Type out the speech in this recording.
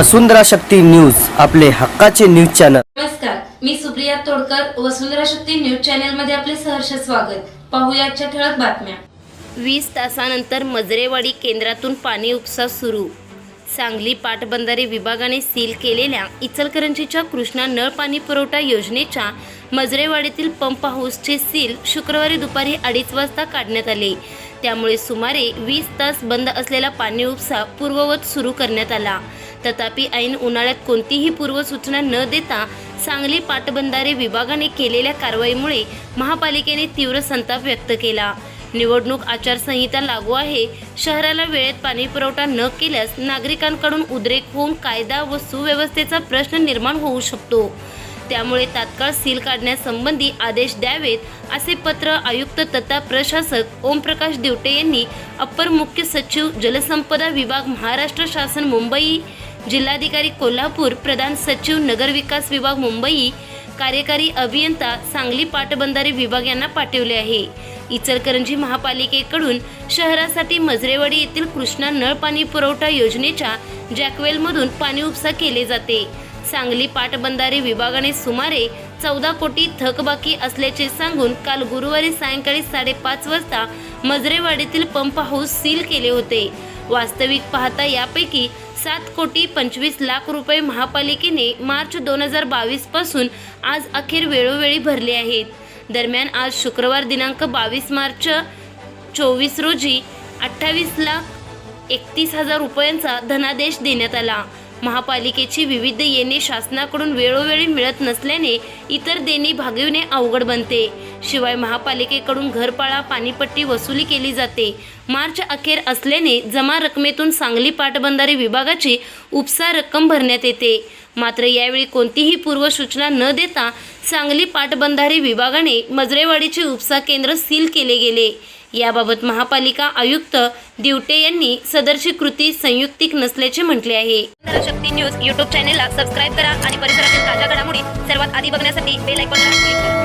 वसुंधरा Shakti news आपले हक्काचे news channel. नमस्कार मी सुप्रिया तोडकर वसुंधरा शक्ती न्यूज चॅनलमध्ये आपले सहर्ष स्वागत. पाहूया आजच्या ठळक बातम्या. वीस तासानंतर मजरेवाडी केंद्रातून पाणी उपसा सुरू. सांगली पाटबंधारे विभागाने सील केलेल्या इचलकरंजीच्या कृष्णा नळ पाणी पुरवठा योजनेच्या मजरेवाडीतील पंप हाऊसचे सील शुक्रवारी दुपारी अडीच वाजता काढण्यात आले. त्यामुळे सुमारे वीस तास बंद असलेला पाणी उपसा पूर्ववत सुरू करण्यात आला. तथापि ऐन उन्हाळ्यात कोणतीही पूर्वसूचना न देता सांगली पाटबंधारे विभागाने केलेल्या कारवाईमुळे महापालिकेने तीव्र संताप व्यक्त केला. निवडणूक आचारसंहिता लागू आहे. शहराला वेळेत पाणी पुरवठा न केल्यास नागरिकांकडून उद्रेक होऊन कायदा व सुव्यवस्थेचा प्रश्न निर्माण होऊ शकतो. त्यामुळे तात्काळ सील काढण्यासंबंधी आदेश द्यावेत असे पत्र आयुक्त तथा प्रशासक ओमप्रकाश दिवटे यांनी अपर मुख्य सचिव जलसंपदा विभाग महाराष्ट्र शासन मुंबई जिल्हाधिकारी कोल्हापूर प्रधान सचिव नगरविकास विभाग मुंबई कार्यकारी अभियंता सांगली पाटबंधारे विभाग यांना पाठवले आहे. इचलकरंजी महापालिकेकडून शहरासाठी मजरेवाडी येथील कृष्णा नळ पाणी पुरवठा योजनेच्या जॅकवेलमधून पाणी उपसा केले जाते. सांगली पाटबंधारे विभागाने सुमारे चौदा कोटी थकबाकी असल्याचे सांगून काल गुरुवारी सायंकाळी साडेपाच वाजता मजरेवाडीतील पंप हाऊस सील केले होते. वास्तविक पाहता यापैकी सात कोटी पंचवीस लाख रुपये महापालिकेने मार्च दोन हजार बावीसपासून आज अखेर वेळोवेळी भरले आहेत. दरम्यान आज शुक्रवार दिनांक बावीस मार्च चोवीस रोजी अठ्ठावीस लाख एकतीस हजार रुपयांचा धनादेश देण्यात आला. महापालिकेची विविध येणे शासनाकडून वेळोवेळी मिळत नसल्याने इतर देणी भागविणे अवघड बनते. शिवाय महापालिकेकडून घरपाळा पाणीपट्टी वसुली केली जाते. मार्च अखेर असल्याने जमा रकमेतून सांगली पाटबंधारे विभागाची उपसा रक्कम भरण्यात येते. मात्र यावेळी कोणतीही पूर्वसूचना न देता सांगली पाटबंधारे विभागाने मजरेवाडीचे उपसा केंद्र सील केले गेले. याबाबत महापालिका आयुक्त दिवटे यांनी सदरची कृती संयुक्तिक नसल्याचे म्हटले आहे. शक्ती न्यूज युट्यूब चॅनेलला सबस्क्राईब करा आणि परिसरातील ताज्या घडामोडी सर्वात आधी बघण्यासाठी बेल आयकॉनला क्लिक करा.